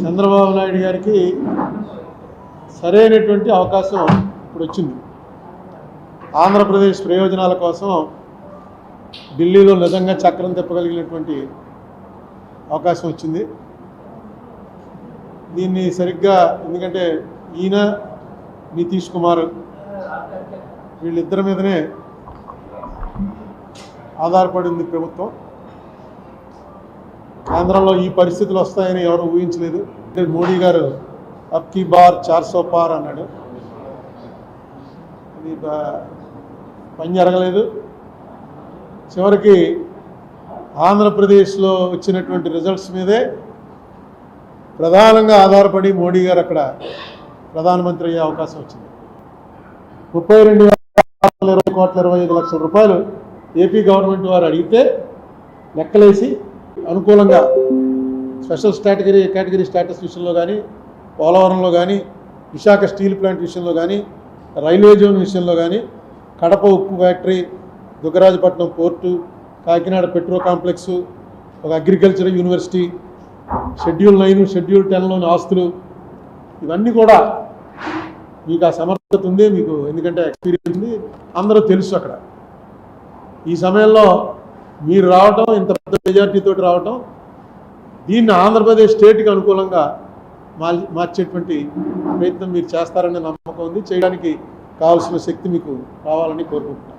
చంద్రబాబు నాయుడు గారికి సరైనటువంటి అవకాశం ఇప్పుడు వచ్చింది. ఆంధ్రప్రదేశ్ ప్రయోజనాల కోసం ఢిల్లీలో నిజంగా చక్రం తిప్పగలిగినటువంటి అవకాశం వచ్చింది. దీన్ని సరిగ్గా ఎందుకంటే ఈయన నితీష్ కుమార్ వీళ్ళిద్దరి మీదనే ఆధారపడింది ప్రభుత్వం. కేంద్రంలో ఈ పరిస్థితులు వస్తాయని ఎవరు ఊహించలేదు. మోడీ గారు అప్ కీ బార్ చార్ సో పార్ అన్నాడు. అది పని జరగలేదు. చివరికి ఆంధ్రప్రదేశ్లో వచ్చినటువంటి రిజల్ట్స్ మీదే ప్రధానంగా ఆధారపడి మోడీ గారు అక్కడ ప్రధానమంత్రి అయ్యే అవకాశం వచ్చింది. ముప్పై రెండు వేల ఇరవై కోట్ల ఇరవై ఐదు లక్షల రూపాయలు ఏపీ గవర్నమెంట్ వారు అడిగితే లెక్కలేసి అనుకూలంగా స్పెషల్ స్టాటగిరీ కేటగిరీ స్టేటస్ విషయంలో కానీ పోలవరంలో కానీ విశాఖ స్టీల్ ప్లాంట్ విషయంలో కానీ రైల్వే జోన్ విషయంలో కానీ కడప ఉక్కు factory Dugarajapatnam port Kakinada petro complex ఒక agriculture university schedule nine schedule టెన్లోని ఆస్తులు ఇవన్నీ కూడా మీకు ఆ సమర్థత ఉంది మీకు ఎందుకంటే ఎక్స్పీరియన్స్ ఉంది అందరూ తెలుసు అక్కడ. ఈ సమయంలో మీరు రావటం ఇంత పెద్ద మెజార్టీతో రావటం దీన్ని ఆంధ్రప్రదేశ్ స్టేట్కి అనుకూలంగా మార్చేటువంటి ప్రయత్నం మీరు చేస్తారనే నమ్మకం ఉంది. చేయడానికి కావాల్సిన శక్తి మీకు రావాలని కోరుకుంటున్నాను.